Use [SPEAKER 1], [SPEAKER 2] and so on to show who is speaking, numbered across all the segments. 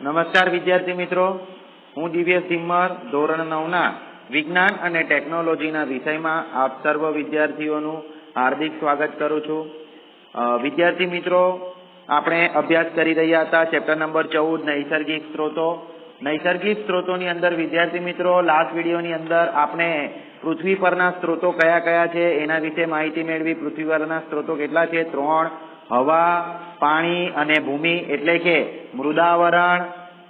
[SPEAKER 1] નમસ્કાર વિદ્યાર્થી મિત્રો. હું દિવ્ય સિમ્મર ધોરણ નવના વિજ્ઞાન અને ટેકનોલોજીના વિષયમાં આપ સર્વ વિદ્યાર્થીઓનું હાર્દિક સ્વાગત કરું છું. વિદ્યાર્થી મિત્રો, આપણે અભ્યાસ કરી રહ્યા હતા ચેપ્ટર નંબર ચૌદ, નૈસર્ગિક સ્ત્રોતો. નૈસર્ગિક સ્ત્રોતોની અંદર વિદ્યાર્થી મિત્રો લાસ્ટ વિડીયોની અંદર આપણે પૃથ્વી પરના સ્ત્રોતો કયા કયા છે, એના વિશે માહિતી મેળવી. પૃથ્વી પરના સ્ત્રોતો કેટલા છે? ત્રણ, હવા, પાણી અને ભૂમિ એટલે કે મૃદાવરણ,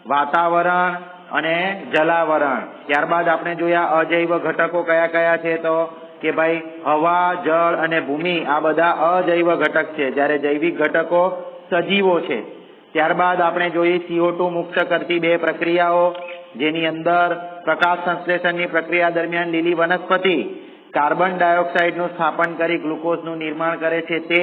[SPEAKER 1] વાતાવરણ અને જલાવરણ. ત્યારબાદ આપણે જોયા અજૈવ ઘટકો કયા કયા છે તો કે ભાઈ હવા, જળ અને ભૂમિ આ બધા અજૈવ ઘટક છે. જ્યારે જૈવિક ઘટકો સજીવો છે. ત્યારબાદ આપણે જોઈ CO2 મુક્ત કરતી બે પ્રક્રિયાઓ, જેની અંદર પ્રકાશ સંશ્લેષણની પ્રક્રિયા દરમિયાન લીલી વનસ્પતિ, કાર્બન ડાયોક્સાઇડનું સ્થાપન કરી ગ્લુકોઝનું નિર્માણ કરે છે તે,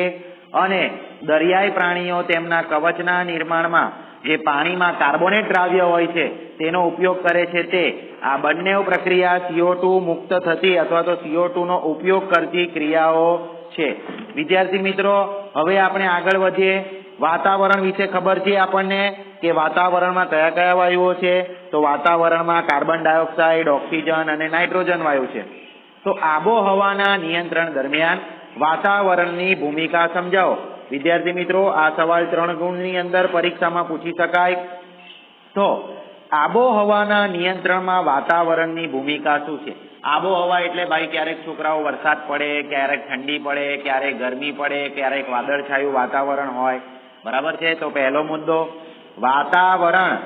[SPEAKER 1] અને દરિયાઈ પ્રાણીઓ તેમના કવચના નિર્માણમાં જે પાણીમાં કાર્બોનેટ દ્રાવ્ય હોય છે, તેનો ઉપયોગ કરે છે તે. આ બંને પ્રક્રિયા CO2 મુક્ત થતી અથવા તો CO2 નો ઉપયોગ કરતી ક્રિયાઓ છે. વિદ્યાર્થી મિત્રો, હવે આપણે આગળ વધીએ. વાતાવરણ વિશે ખબર છે આપણને કે વાતાવરણમાં કયા કયા વાયુઓ છે? તો વાતાવરણમાં કાર્બન ડાયોક્સાઇડ, ઓક્સિજન અને નાઇટ્રોજન વાયુ છે. તો આબોહવાના નિયંત્રણ દરમિયાન વાતાવરણની ભૂમિકા સમજાવો. વિદ્યાર્થી મિત્રો, આ સવાલ ત્રણ ગુણની અંદર પરીક્ષામાં પૂછી શકાય. તો, આબોહવાના નિયંત્રણમાં વાતાવરણની ભૂમિકા શું છે? આબોહવા એટલે ભાઈ ક્યારેક છોકરાઓ વરસાદ પડે, ક્યારેક ઠંડી પડે, ક્યારેક ગરમી પડે, ક્યારેક વાદળછાયું વાતાવરણ હોય. બરાબર છે? તો પહેલો મુદ્દો, વાતાવરણ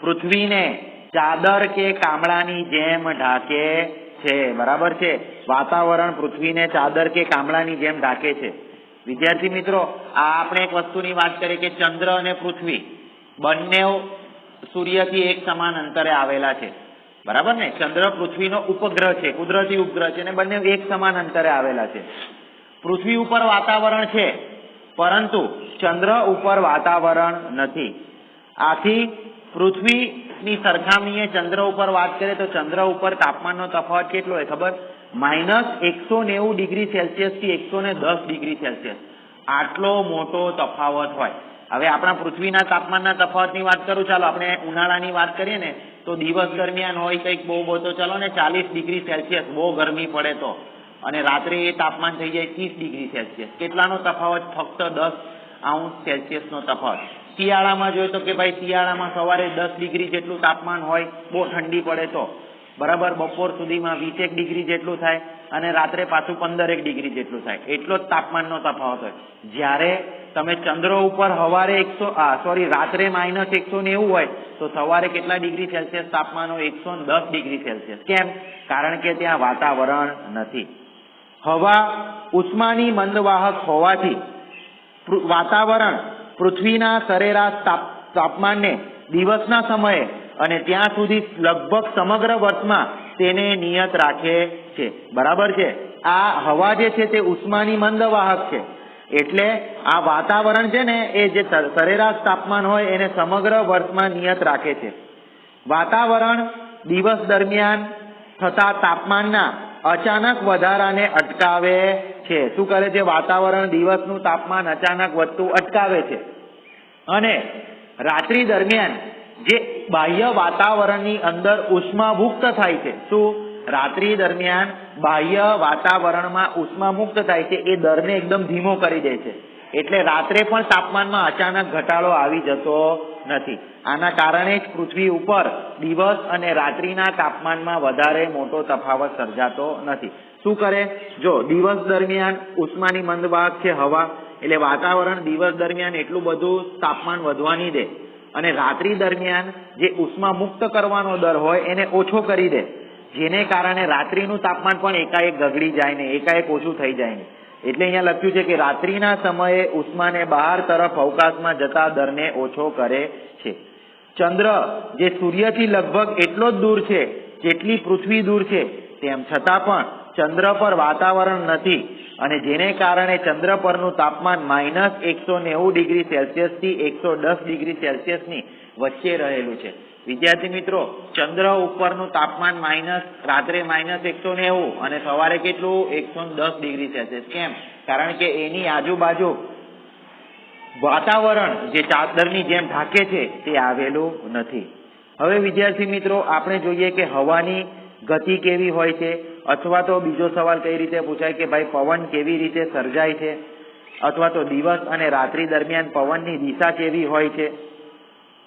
[SPEAKER 1] પૃથ્વીને ચાદર કે કામળાની જેમ ઢાકે છે. બરાબર છે? વાતાવરણ પૃથ્વીને ચાદર કે કામળાની જેમ ઢાકે છે. વિદ્યાર્થી મિત્રો, આ આપણે એક વસ્તુની વાત કરીએ કે ચંદ્ર અને પૃથ્વી બંને સૂર્યથી એક સમાન અંતરે આવેલા છે. બરાબર ને? ચંદ્ર પૃથ્વીનો ઉપગ્રહ છે, કુદરતી ઉપગ્રહ છે, અને બંને એક સમાન અંતરે આવેલા છે. પૃથ્વી ઉપર વાતાવરણ છે, પરંતુ ચંદ્ર ઉપર વાતાવરણ નથી. આથી પૃથ્વીની સરખામણીએ ચંદ્ર ઉપર વાત કરીએ તો ચંદ્ર ઉપર તાપમાનનો તફાવત કેટલો હોય ખબર? માઇનસ એકસો નેવું ડિગ્રી સેલ્સિયસથી એકસો ને દસ ડિગ્રી સેલ્સિયસ. આટલો મોટો તફાવત હોય. હવે આપણા પૃથ્વીના તાપમાનના તફાવતની વાત કરું, ચાલો આપણે ઉનાળાની વાત કરીએ ને, તો દિવસ દરમિયાન હોય કંઈક બહુ બહુ તો ચાલો ને ચાલીસ ડિગ્રી સેલ્સિયસ, બહુ ગરમી પડે તો. અને રાત્રે એ તાપમાન થઈ જાય ત્રીસ ડિગ્રી સેલ્સિયસ. કેટલાનો તફાવત? ફક્ત દસ આઉન્સ સેલ્સિયસનો તફાવત. શિયાળામાં જોઈએ તો કે ભાઈ શિયાળામાં સવારે દસ ડિગ્રી જેટલું તાપમાન હોય, બહુ ઠંડી પડે તો. બરાબર, બપોર સુધીમાં વીસેક ડિગ્રી જેટલું થાય અને રાત્રે પાછું પંદરેક ડિગ્રી જેટલું થાય. એટલો જ તાપમાનનો તફાવત હોય. જ્યારે તમે ચંદ્ર ઉપર હવારે એકસો સોરી રાત્રે માઇનસ એકસો નેવું હોય, તો સવારે કેટલા ડિગ્રી સેલ્સિયસ તાપમાન? હોય એકસો દસ ડિગ્રી સેલ્સિયસ. કેમ? કારણ કે ત્યાં વાતાવરણ નથી. હવા ઉષ્માની મંદવાહક હોવાથી વાતાવરણ પૃથ્વીના સરેરાશ તાપમાનને દિવસના સમયે અને ત્યાં સુધી લગભગ સમગ્ર વર્ષમાં તેને નિયત રાખે છે. બરાબર છે? આ હવા જે છે તે ઉષ્માની મંદવાહક છે. એટલે આ વાતાવરણ છે ને, એ જે સરેરાશ તાપમાન હોય એને સમગ્ર વર્ષમાં નિયત રાખે છે. વાતાવરણ દિવસ દરમિયાન થતા તાપમાનના અચાનક વધારાને અટકાવે છે. શું કરે છે? વાતાવરણ દિવસનું તાપમાન અચાનક વધતું અટકાવે છે. અને રાત્રિ દરમિયાન જે બાહ્ય વાતાવરણની અંદર ઉષ્મા મુક્ત થાય છે. શું? રાત્રિ દરમિયાન બાહ્ય વાતાવરણમાં ઉષ્મા મુક્ત થાય છે. એ દરને એકદમ ધીમો કરી દે છે. એટલે રાત્રે પણ તાપમાનમાં અચાનક ઘટાડો આવી જતો નથી. આના કારણે જ પૃથ્વી ઉપર દિવસ અને રાત્રિના તાપમાનમાં વધારે મોટો તફાવત સર્જાતો નથી. શું કરે? જો દિવસ દરમિયાન ઉષ્માની મંદવાહક છે હવા, એટલે વાતાવરણ દિવસ દરમિયાન એટલું બધું તાપમાન વધવા નહીં દે. અને રાત્રિ દરમિયાન જે ઉષ્મા મુક્ત કરવાનો દર હોય એને ઓછો કરી દે. જેને કારણે રાત્રિનું તાપમાન પણ એકાએક ગગડી જાય ને એકાએક ઓછું થઈ જાય ને. એટલે અહીંયા લખ્યું છે કે રાત્રિના સમયે ઉષ્માને બહાર તરફ અવકાશમાં જતા દરને ઓછો કરે છે. ચંદ્ર, જે સૂર્યથી લગભગ એટલો જ દૂર છે, જેટલી પૃથ્વી દૂર છે, તેમ છતાં પણ ચંદ્ર પર વાતાવરણ નથી અને જેને કારણે ચંદ્ર પરનું તાપમાન માઇનસ એકસો નેવું ડિગ્રી સેલ્સિયસથી એકસો દસ ડિગ્રી સેલ્સિયસની વચ્ચે રહેલું છે. વિદ્યાર્થી મિત્રો, ચંદ્ર ઉપરનું તાપમાન માઇનસ રાત્રે માઇનસ એકસો નેવું અને સવારે કેટલું? એકસો દસ ડિગ્રી સેલ્સિયસ કેમ? કારણ કે એની આજુબાજુ વાતાવરણ જે ચાદરની જેમ ઢાકે છે, તે આવેલું નથી. હવે વિદ્યાર્થી મિત્રો, આપણે જોઈએ કે હવાની ગતિ કેવી હોય છે. અથવા તો બીજો સવાલ કઈ રીતે પૂછાય કે ભાઈ પવન કેવી રીતે સર્જાય છે? અથવા તો દિવસ અને રાત્રિ દરમિયાન પવનની દિશા કેવી હોય છે?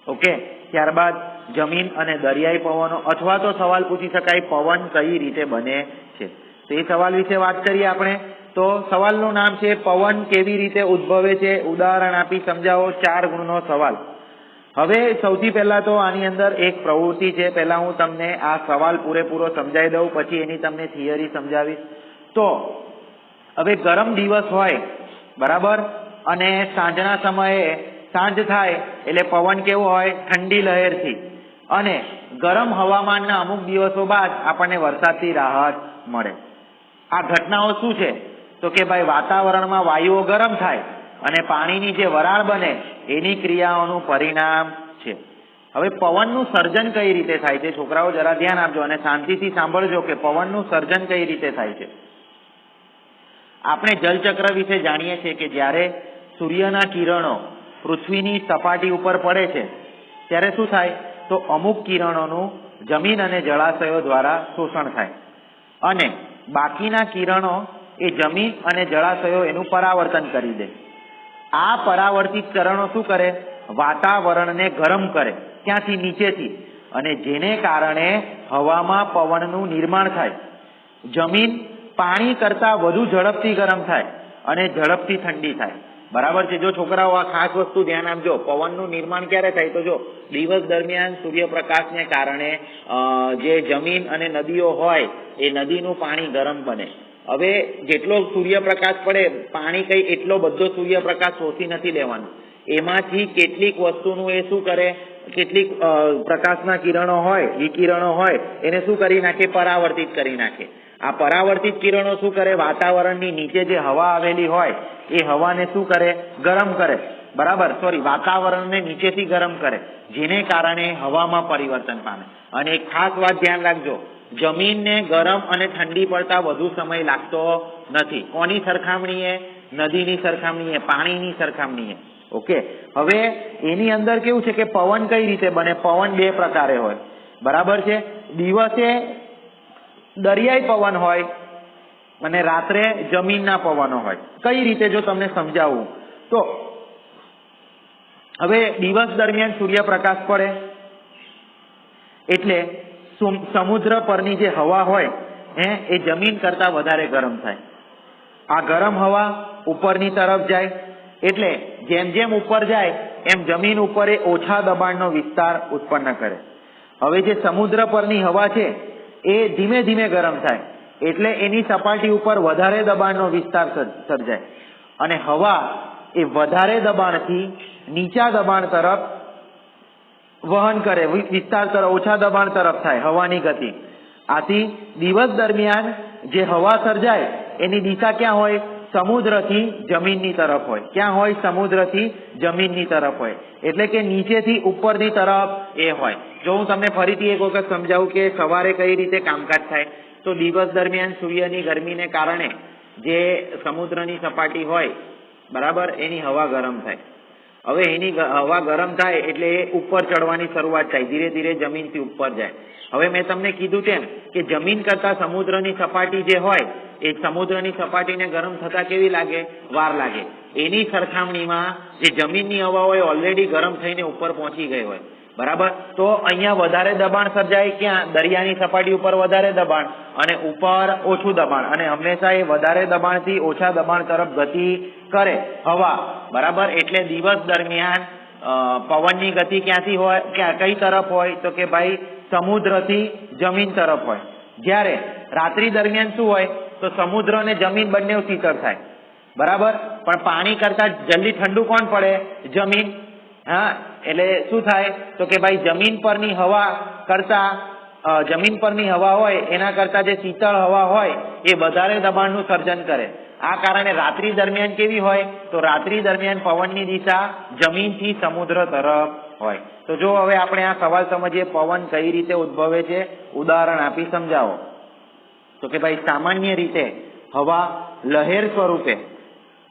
[SPEAKER 1] ઓકે, ત્યારબાદ જમીન અને દરિયાઈ પવનો, અથવા તો સવાલ પૂછી શકાય પવન કઈ રીતે બને છે? તો એ સવાલ વિશે વાત કરીએ આપણે. તો સવાલનું નામ છે પવન કેવી રીતે ઉદ્ભવે છે? ઉદાહરણ આપી સમજાવો, ચાર ગુણનો સવાલ. હવે સૌથી પહેલા તો આની અંદર એક પ્રવૃત્તિ છે. પહેલા હું તમને આ સવાલ પૂરેપૂરો સમજાવી દઉં, પછી એની તમને થિયરી સમજાવીશ. તો, હવે ગરમ દિવસ હોય, બરાબર? અને સાંજના સમયે સાંજ થાય એટલે પવન કેવો હોય? ઠંડી લહેરથી. અને ગરમ હવામાનના અમુક દિવસો બાદ આપણને વરસાદથી રાહત મળે. આ ઘટનાઓ શું છે? તો કે ભાઈ વાતાવરણમાં વાયુઓ ગરમ થાય અને પાણીની જે વરાળ બને, એની ક્રિયાઓનું પરિણામ છે. હવે પવનનું સર્જન કઈ રીતે થાય છે? છોકરાઓ જરા ધ્યાન આપજો અને શાંતિથી સાંભળજો કે પવનનું સર્જન કઈ રીતે થાય છે. આપણે જલચક્ર વિશે જાણીએ છીએ કે જ્યારે સૂર્યના કિરણો પૃથ્વીની સપાટી ઉપર પડે છે, ત્યારે શું થાય? તો અમુક કિરણોનું જમીન અને જળાશયો દ્વારા શોષણ થાય. અને બાકીના કિરણો એ જમીન અને જળાશયો એનું પરાવર્તન કરી દે. આ પરાવર્તિત ચરણો શું કરે? વાતાવરણને ગરમ કરે, ત્યાંથી નીચેથી. અને જેને કારણે હવામાં પવનનું નિર્માણ થાય. જમીન પાણી કરતા વધુ ઝડપથી ગરમ થાય અને ઝડપથી ઠંડી થાય. બરાબર છે? જો છોકરાઓ આ ખાસ વસ્તુ ધ્યાન આપજો, પવનનું નિર્માણ ક્યારે થાય? તો જો દિવસ દરમિયાન સૂર્યપ્રકાશને કારણે જે જમીન અને નદીઓ હોય, એ નદીનું પાણી ગરમ બને. હવે જેટલો સૂર્યપ્રકાશ પડે, પાણી કઈ એટલો બધો સૂર્યપ્રકાશ શોષી નથી લેવાનો. એમાંથી કેટલીક વસ્તુનું એ શું કરે? કેટલીક પ્રકાશના કિરણો હોય વિકિરણો હોય, એને શું કરી નાખે? પરાવર્તિત કરી નાખે. આ પરાવર્તિત કિરણો શું કરે? વાતાવરણની નીચે જે હવા આવેલી હોય, એ હવાને શું કરે? ગરમ કરે. બરાબર? સોરી વાતાવરણને નીચેથી ગરમ કરે, જેને કારણે હવામાં પરિવર્તન પામે. અને એક ખાસ વાત ધ્યાન રાખજો. જમીનને ગરમ અને ઠંડી પડતા વધુ સમય લાગતો નથી. કોની સરખામણીએ? નદીની સરખામણીએ, પાણીની સરખામણીએ. ઓકે? હવે એની અંદર કેવું છે કે પવન કઈ રીતે બને? પવન બે પ્રકારે હોય. બરાબર છે? દિવસે દરિયાઈ પવન હોય અને રાત્રે જમીનના પવનો હોય. કઈ રીતે? જો તમને સમજાવું. તો હવે દિવસ દરમિયાન સૂર્યપ્રકાશ પડે. એટલે સમુદ્ર પરની જે હવા હોય, હે, એ જમીન કરતા વધારે ગરમ થાય. આ ગરમ હવા ઉપરની તરફ જાય, એટલે જેમ જેમ ઉપર જાય, એમ જમીન ઉપર એ ઓછા દબાણનો વિસ્તાર ઉત્પન્ન કરે. હવે જે સમુદ્ર પરની હવા છે, એ ધીમે ધીમે ગરમ થાય, એટલે એની સપાટી ઉપર વધારે દબાણનો વિસ્તાર સર્જાય. અને હવા એ વધારે દબાણથી નીચા દબાણ તરફ વહન કરે વિસ્તાર તરફ, ઓછા દબાણ તરફ થાય, હવાની ગતિ. આથી દિવસ દરમિયાન જે હવા સર્જાય, એની દિશા ક્યાં હોય? સમુદ્રથી જમીનની તરફ હોય. ક્યાં હોય? સમુદ્રથી જમીનની તરફ હોય. એટલે કે નીચેથી ઉપરની તરફ એ હોય. જો હું તમને ફરીથી એક વખત સમજાવું કે સવારે કઈ રીતે કામકાજ થાય, તો દિવસ દરમિયાન સૂર્યની ગરમીને કારણે જે સમુદ્રની સપાટી હોય, બરાબર, એની હવા ગરમ થાય. હવે એની હવા ગરમ થાય એટલે એ ઉપર ચડવાની શરૂઆત થાય, ધીરે ધીરે જમીનથી ઉપર જાય. હવે મેં તમને કીધું તેમ કે જમીન કરતા સમુદ્રની સપાટી જે હોય, એ સમુદ્રની સપાટીને ગરમ થતા કેવી લાગે? વાર લાગે. એની સરખામણીમાં જે જમીનની હવા હોય ઓલરેડી ગરમ થઈને ઉપર પહોંચી ગઈ હોય. બરાબર? તો અહીંયા વધારે દબાણ સર્જાય ક્યાં? દરિયાની સપાટી ઉપર વધારે દબાણ અને ઉપર ઓછું દબાણ. અને હંમેશા એ વધારે દબાણથી ઓછા દબાણ તરફ ગતિ કરે. હવા. બરાબર? એટલે દિવસ દરમિયાન પવનની ગતિ ક્યાંથી હોય? ક્યાં, કઈ તરફ હોય? તો કે ભાઈ, સમુદ્રથી જમીન તરફ હોય. જ્યારે રાત્રિ દરમિયાન શું હોય? તો સમુદ્ર અને જમીન બંને શીતળ થાય. બરાબર? પણ પાણી કરતા જલ્દી ઠંડુ કોણ પડે? જમીન. હા? એટલે શું થાય? તો કે ભાઈ જમીન પરની હવા કરતા જમીન પરની હવા હોય, એના કરતા જે શીતળ હવા હોય, એ વધારે દબાણનું સર્જન કરે. આ કારણે રાત્રિ દરમિયાન કેવી હોય? તો રાત્રિ દરમિયાન પવનની દિશા જમીનથી સમુદ્ર તરફ હોય. તો જો હવે આપણે આ સવાલ સમજીએ, પવન કઈ રીતે ઉદ્ભવે છે? ઉદાહરણ આપી સમજાવો. તો કે ભાઈ સામાન્ય રીતે હવા લહેર સ્વરૂપે,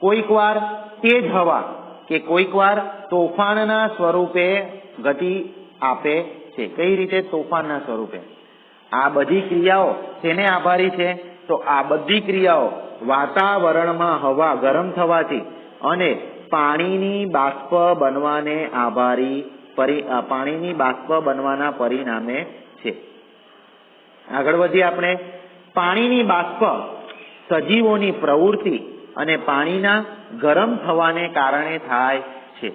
[SPEAKER 1] કોઈક વાર તેજ હવા કે કોઈક વાર તોફાનના સ્વરૂપે ગતિ આપે છે. કઈ રીતે? તોફાનના સ્વરૂપે. આ બધી ક્રિયાઓ તેને આભારી છે? તો આ બધી ક્રિયાઓ વાતાવરણમાં હવા ગરમ થવાથી અને પાણીની બાષ્પ બનવાને આભારી પાણીની બાષ્પ બનવાના પરિણામે છે. આગળ વધીએ આપણે. પાણીની બાષ્પ સજીવોની પ્રવૃત્તિ અને પાણીના ગરમ થવાને કારણે થાય છે.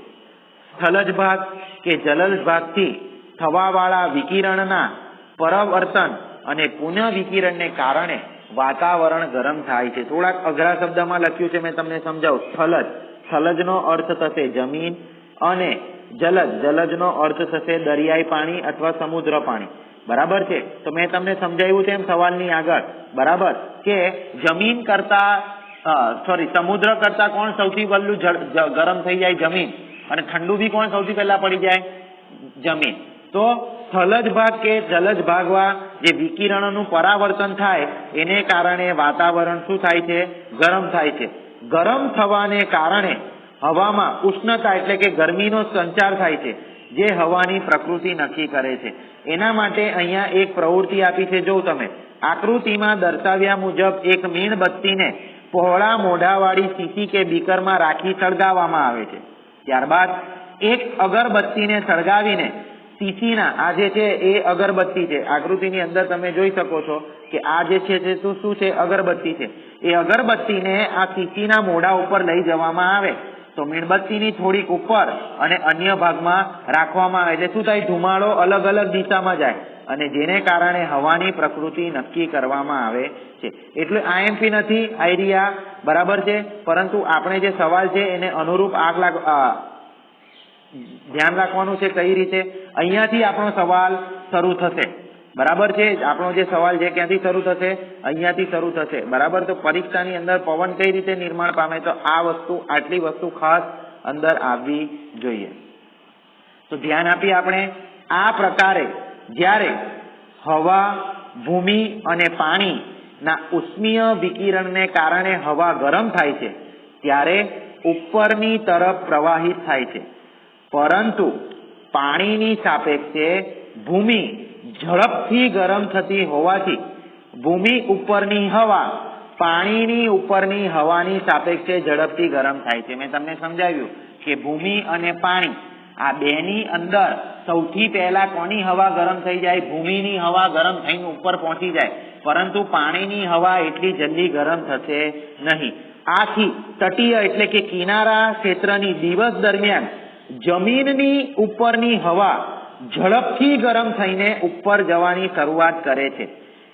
[SPEAKER 1] સ્થલજ ભાગ કે જલજ ભાગથી થવાવાળા વિકિરણના પરાવર્તન અને પુનઃ વિકિરણને કારણે વાતાવરણ ગરમ થાય છે. થોડાક અઘરા શબ્દમાં લખ્યું છે, મેં તમને સમજાવું. સ્થલજ સ્થલજનો અર્થ થશે જમીન અને જલજ. જલજનો અર્થ થશે દરિયાઈ પાણી અથવા સમુદ્ર પાણી. બરાબર છે? તો મેં તમને સમજાવ્યું છે એમ સવાલની આગળ. બરાબર? કે જમીન કરતા સોરી સમુદ્ર કરતા કોણ સૌથી વહેલું ગરમ થઈ જાય જમીન? અને ઠંડુ બી કોણ સૌથી પહેલા પડી જાય? જમીન. તો સ્થલજ ભાગ કે જલજ ભાગવા જે વિકિરણોનું પરાવર્તન થાય, એને કારણે વાતાવરણ શું થાય છે? ગરમ થાય છે. ગરમ થવાને કારણે હવામાં ઉષ્ણતા એટલે કે ગરમીનો સંચાર થાય છે, જે હવાની પ્રકૃતિ નક્કી કરે છે. એના માટે અહીંયા એક પ્રવૃત્તિ આપી છે, જો તમે. આકૃતિમાં દર્શાવ્યા મુજબ એક મીણબત્તીને પહોળા મોઢાવાળી સીસી કે બીકરમાં રાખી સળગાવવામાં આવે છે. ત્યારબાદ એક અગરબત્તીને સળગાવીને સીસીના આ જે છે એ અગરબત્તી છે, આકૃતિની અંદર તમે જોઈ શકો છો કે આ જે છે તે શું શું છે? અગરબત્તી છે. એ અગરબત્તીને આ સીસીના મોઢા ઉપર લઈ જવામાં આવે. તો મીણબત્તીની થોડીક ઉપર અને અન્ય ભાગમાં રાખવામાં આવે. એટલે શું થાય? ધુમાડો અલગ અલગ દિશામાં જાય. અને જેને કારણે હવાની પ્રકૃતિ નક્કી કરવામાં આવે છે. એટલે આઈએમપી નથી, આઈડિયા બરાબર છે, પરંતુ આપણે જે સવાલ છે એને અનુરૂપ આગ લાગ ધ્યાન રાખવાનું છે કઈ રીતે? અહીંયાથી આપણો સવાલ શરૂ થશે. બરાબર છે? આપણો જે સવાલ છે ક્યાંથી શરૂ થશે? અહીંયાથી શરૂ થશે. બરાબર? તો પરીક્ષાની અંદર પવન કઈ રીતે નિર્માણ પામે? તો આ વસ્તુ, આટલી વસ્તુ ખાસ અંદર આવવી જોઈએ. તો ધ્યાન આપી આપણે આ પ્રકારે જ્યારે હવા, ભૂમિ અને પાણીના ઉષ્મીય વિકિરણને કારણે હવા ગરમ થાય છે, ત્યારે ઉપરની તરફ પ્રવાહિત થાય છે. પરંતુ પાણીની સાપેક્ષે ભૂમિ ઝડપથી ગરમ થતી હોવાથી ભૂમિ ઉપરની હવા પાણીની ઉપરની હવાની સાપેક્ષે ઝડપથી ગરમ થાય છે. મેં તમને સમજાવ્યું કે ભૂમિ અને પાણી આ બેની અંદર સૌથી પહેલા કોની હવા ગરમ થઈ જાય? ભૂમિની હવા ગરમ થઈને ઉપર પહોંચી જાય. પરંતુ પાણીની હવા એટલી જલ્દી ગરમ થશે નહીં. આથી તટીય એટલે કે કિનારા ક્ષેત્રની દિવસ દરમિયાન જમીનની ઉપરની હવા ઝડપથી ગરમ થઈને ઉપર જવાની શરૂઆત કરે છે.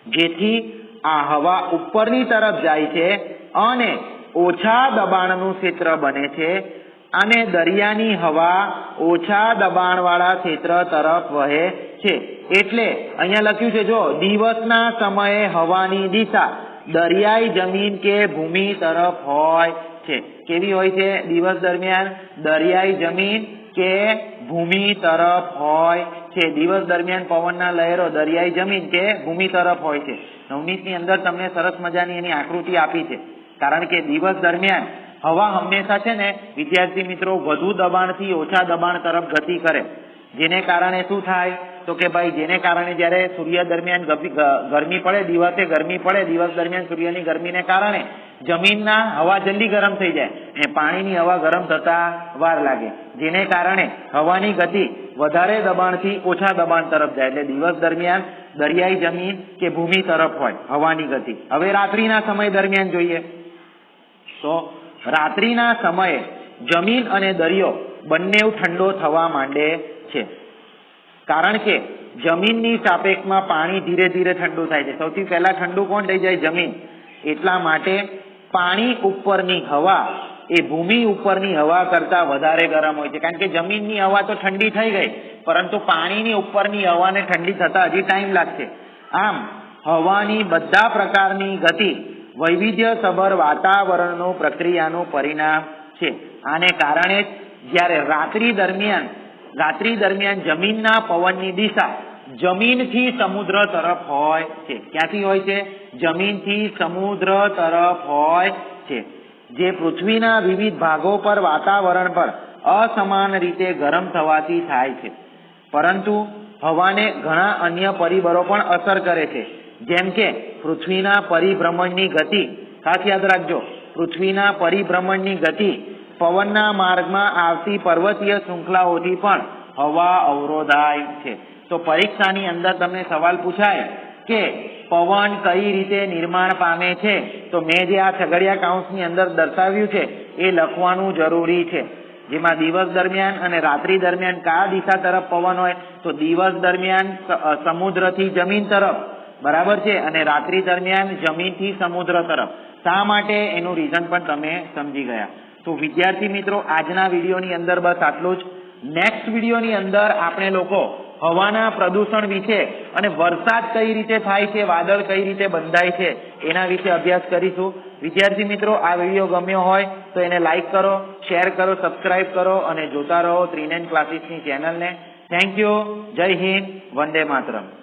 [SPEAKER 1] જેથી આ હવા ઉપરની તરફ જાય છે અને ઓછા દબાણનું ક્ષેત્ર બને છે. અને દરિયાની હવા ઓછા દબાણવાળા ક્ષેત્ર તરફ વહે છે. એટલે અહીંયા લખ્યું છે, જો દિવસના સમયે હવાની દિશા દરિયાઈ જમીન કે ભૂમિ તરફ હોય છે. કેવી હોય છે? દિવસ દરમિયાન દરિયાઈ જમીન કે ભૂમિ તરફ હોય છે. દિવસ દરમિયાન પવનના લહેરો દરિયાઈ જમીન કે ભૂમિ તરફ હોય છે. નવનીતની અંદર તમને સરસ મજાની એની આકૃતિ આપી છે. કારણ કે દિવસ દરમિયાન હવા હંમેશા છે ને વિદ્યાર્થી મિત્રો વધુ દબાણથી ઓછા દબાણ તરફ ગતિ કરે. જેને કારણે શું થાય? તો કે ભાઈ, જેને કારણે જ્યારે સૂર્ય દરમિયાન ગરમી પડે, દિવસે ગરમી પડે, દિવસ દરમિયાન સૂર્યની ગરમીને કારણે જમીનના હવા જલ્દી ગરમ થઈ જાય અને પાણીની હવા ગરમ થતા વાર લાગે. જેને કારણે હવાની ગતિ વધારે દબાણથી ઓછા દબાણ તરફ જાય. એટલે દિવસ દરમિયાન દરિયાઈ જમીન કે ભૂમિ તરફ હોય હવાની ગતિ. હવે રાત્રિના સમય દરમિયાન જોઈએ. તો રાત્રિના સમયે જમીન અને દરિયો બંને ઠંડો થવા માંડે છે. કારણ કે જમીનની સાપેક્ષમાં પાણી ધીરે ધીરે ઠંડુ થાય છે. સૌથી પહેલા ઠંડુ કોણ થઈ જાય? જમીન. એટલા માટે પાણી ઉપરની હવા એ ભૂમિ ઉપરની હવા કરતા વધારે ગરમ હોય છે. કારણ કે જમીનની હવા તો ઠંડી થઈ ગઈ, પરંતુ પાણીની ઉપરની હવાને ઠંડી થતા હજી ટાઈમ લાગશે. આમ, હવાની બધા પ્રકારની ગતિ વૈવિધ્યસભર વાતાવરણનું પ્રક્રિયાનું પરિણામ છે. આને કારણે જ્યારે રાત્રિ દરમિયાન રાત્રિ દરમિયાન જમીનના પવનની દિશા જમીનથી સમુદ્ર તરફ હોય છે. ક્યાંથી હોય છે? જમીનથી સમુદ્ર તરફ હોય છે. જે પૃથ્વીના વિવિધ ભાગો પર વાતાવરણ પર અસમાન રીતે ગરમ થવાથી થાય છે. પરંતુ હવાને ઘણા અન્ય પરિબળો પણ અસર કરે છે. જેમ કે પૃથ્વીના પરિભ્રમણની ગતિ. ખાસ યાદ રાખજો, પૃથ્વીના પરિભ્રમણની ગતિ પવનના માર્ગમાં આવતી પર્વતીય શૃંખલાઓથી પણ હવા અવરોધાય છે. તો પરીક્ષાની અંદર તમને સવાલ પૂછાય કે પવન કઈ રીતે નિર્માણ પામે છે? તો મેં જે આ છગડિયા કાઉન્સની અંદર દર્શાવ્યું છે, એ લખવાનું જરૂરી છે. જેમાં દિવસ દરમિયાન અને રાત્રિ દરમિયાન કયા દિશા તરફ પવન હોય? તો દિવસ દરમિયાન સમુદ્રથી જમીન તરફ. બરાબર છે? અને રાત્રિ દરમિયાન જમીનથી સમુદ્ર તરફ. શા માટે? એનું રીઝન પણ તમે સમજી ગયા. તો વિદ્યાર્થી મિત્રો, આજના વિડીયોની અંદર બસ આટલું જ. નેક્સ્ટ વિડીયોની અંદર આપણે લોકો હવાના પ્રદૂષણ વિશે અને વરસાદ કઈ રીતે થાય છે, વાદળ કઈ રીતે બંધાય છે, એના વિશે અભ્યાસ કરીશું. વિદ્યાર્થી મિત્રો, આ વીડિયો ગમ્યો હોય તો એને લાઇક કરો શેર કરો સબસ્ક્રાઇબ કરો અને જોતા રહો ત્રિનેન ક્લાસીસની ચેનલને થેન્ક યુ જય હિન્દ. વંદે માતરમ.